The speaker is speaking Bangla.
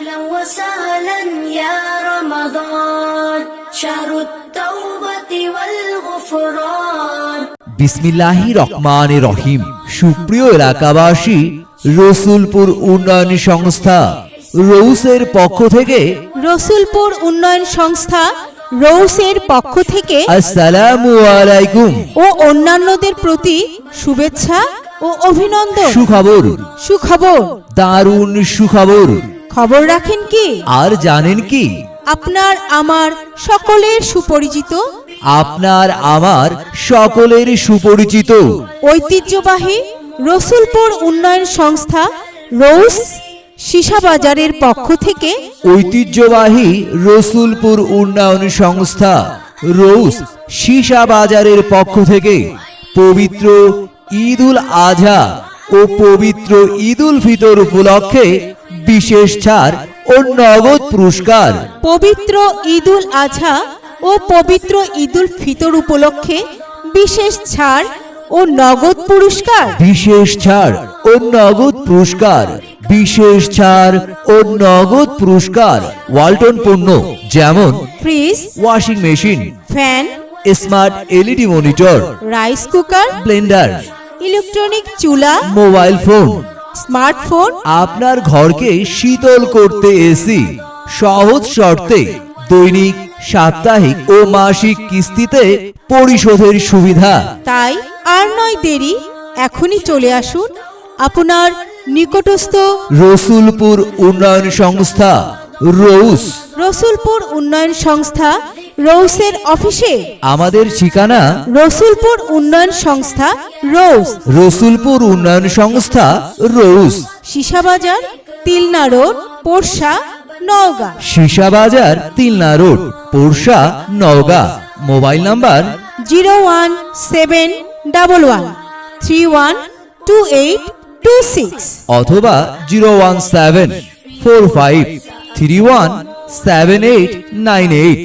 أهلا وسهلا يا رمضان شهر التوبة والغفران বিসমিল্লাহি রহমান রহিম সুপ্রিয় এলাকাবাসী রসুলপুর উন্নয়ন সংস্থা রৌসের পক্ষ থেকে রসুলপুর উন্নয়ন সংস্থা রৌসের পক্ষ থেকে আসসালামু আলাইকুম ও অন্যান্যদের প্রতি শুভেচ্ছা ও অভিনন্দন সুখবর সুখবর দারুণ সুখবর খবর রাখেন কি? আর জানেন কি? আপনার আমার সকলের সুপরিচিত? আপনার আমার সকলের সুপরিচিত। ঐতিহ্যবাহী রসুলপুর উন্নয়ন সংস্থা রৌস সীসাবাজারের পক্ষ থেকে ঐতিহ্যবাহী রসুলপুর উন্নয়ন সংস্থা রৌস সীসা বাজারের পক্ষ থেকে পবিত্র ঈদুল আজহা ও পবিত্র ঈদুল ফিতর উপলক্ষে বিশেষ ছাড় ও নগদ পুরস্কার। পবিত্র ঈদুল আজহা ও পবিত্র ঈদুল ফিতর উপলক্ষে বিশেষ ছাড় ও নগদ পুরস্কার। বিশেষ ছাড় ও নগদ পুরস্কার। বিশেষ ছাড় ও নগদ পুরস্কার। ওয়ালটন পণ্য যেমন fridge washing machine fan smart LED monitor rice cooker blender electronic চুলা মোবাইল ফোন স্মার্টফোন? আপনার ঘরকে শীতল করতে এসি সহজ শর্তে দৈনিক সাপ্তাহিক ও মাসিক কিস্তিতে পরিশোধের সুবিধা। তাই আর নয় দেরি এখনই চলে আসুন আপনার নিকটস্থ রসুলপুর উন্নয়ন সংস্থা রৌস। রসুলপুর উন্নয়ন সংস্থা রৌসের অফিসে? আমাদের ঠিকানা? রসুলপুর উন্নয়ন সংস্থা রৌস রসুলপুর উন্নয়ন সংস্থা রৌস সীসাবাজার তিলনা রোড পোরশা নওগাঁ। বাজার Tilna road Porsha Naogaon. Mobile number? Zero one seven double one three one two eight two six. অথবা zero one seven four five three one seven eight nine eight.